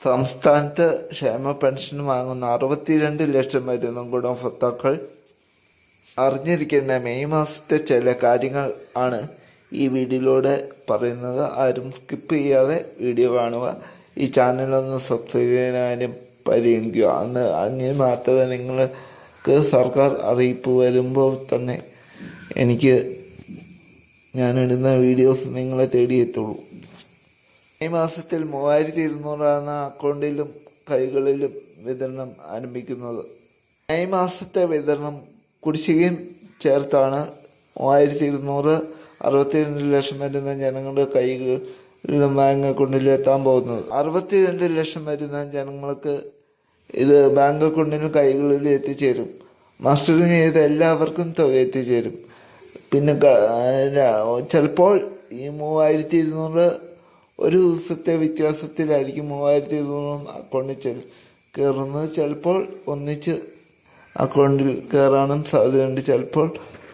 സംസ്ഥാനത്ത് ക്ഷേമ പെൻഷൻ വാങ്ങുന്ന അറുപത്തിരണ്ട് ലക്ഷം വരുന്ന ഗുണഭോക്താക്കൾ അറിഞ്ഞിരിക്കേണ്ട മെയ് മാസത്തെ ചില കാര്യങ്ങൾ ആണ് ഈ വീഡിയോയിലൂടെ പറയുന്നത്. ആരും സ്കിപ്പ് ചെയ്യാതെ വീഡിയോ കാണുക. ഈ ചാനലൊന്ന് സബ്സ്ക്രൈബ് ചെയ്യാനും പരിഗണിക്കുക. അന്ന് അങ്ങനെ മാത്രമേ നിങ്ങൾക്ക് സർക്കാർ അറിയിപ്പ് വരുമ്പോൾ തന്നെ എനിക്ക് ഞാനിടുന്ന വീഡിയോസ് നിങ്ങളെ തേടിയെത്തുള്ളൂ. ഈ മാസത്തിൽ മൂവായിരത്തി ഇരുന്നൂറാണ് അക്കൗണ്ടിലും കൈകളിലും വിതരണം ആരംഭിക്കുന്നത്. മെയ് മാസത്തെ വിതരണം കുടിശ്ശികയും ചേർത്താണ്. മൂവായിരത്തി ഇരുന്നൂറ് അറുപത്തിരണ്ട് ലക്ഷം വരുന്ന ജനങ്ങളുടെ കൈകളിലും ബാങ്ക് അക്കൗണ്ടിലും എത്താൻ പോകുന്നത്. അറുപത്തിരണ്ട് ലക്ഷം വരുന്ന ജനങ്ങൾക്ക് ഇത് ബാങ്ക് അക്കൗണ്ടിലും കൈകളിലും എത്തിച്ചേരും. മാസ്റ്ററിങ് ചെയ്ത എല്ലാവർക്കും തുക എത്തിച്ചേരും. പിന്നെ ചിലപ്പോൾ ഈ മൂവായിരത്തി ഇരുന്നൂറ് ഒരു ദിവസത്തെ വ്യത്യാസത്തിലായിരിക്കും മൂവായിരത്തി ഇരുന്നൂറും അക്കൗണ്ടിൽ ചെൽ കയറുന്നത് ചിലപ്പോൾ ഒന്നിച്ച് അക്കൗണ്ടിൽ കയറാനും സാധ്യതയുണ്ട്. ചിലപ്പോൾ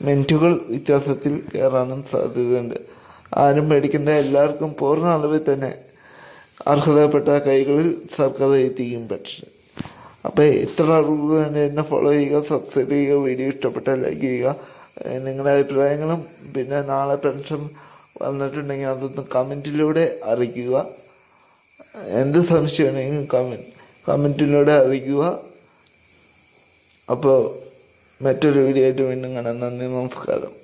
മിനിറ്റുകൾ വ്യത്യാസത്തിൽ കയറാനും സാധ്യതയുണ്ട്. ആരും പേടിക്കേണ്ട എല്ലാവർക്കും പൂർണ അളവിൽ തന്നെ അർഹതപ്പെട്ട കൈകളിൽ സർക്കാർ എത്തിക്കും പക്ഷേ. അപ്പോൾ ഇത്ര അറിവ് തന്നെ എന്നെ ഫോളോ ചെയ്യുക സബ്സ്ക്രൈബ് ചെയ്യുക വീഡിയോ ഇഷ്ടപ്പെട്ടാൽ ലൈക്ക് ചെയ്യുക നിങ്ങളുടെ അഭിപ്രായങ്ങളും പിന്നെ നാളെ പെൻഷൻ വന്നിട്ടുണ്ടെങ്കിൽ അതൊന്ന് കമന്റിലൂടെ അറിയിക്കുക. എന്ത് സംശയമാണെങ്കിലും കമന്റ് കമന്റിലൂടെ അറിയിക്കുക. അപ്പോൾ മറ്റൊരു വീഡിയോ ആയിട്ട് വീണ്ടും കാണാം. നന്ദി നമസ്കാരം.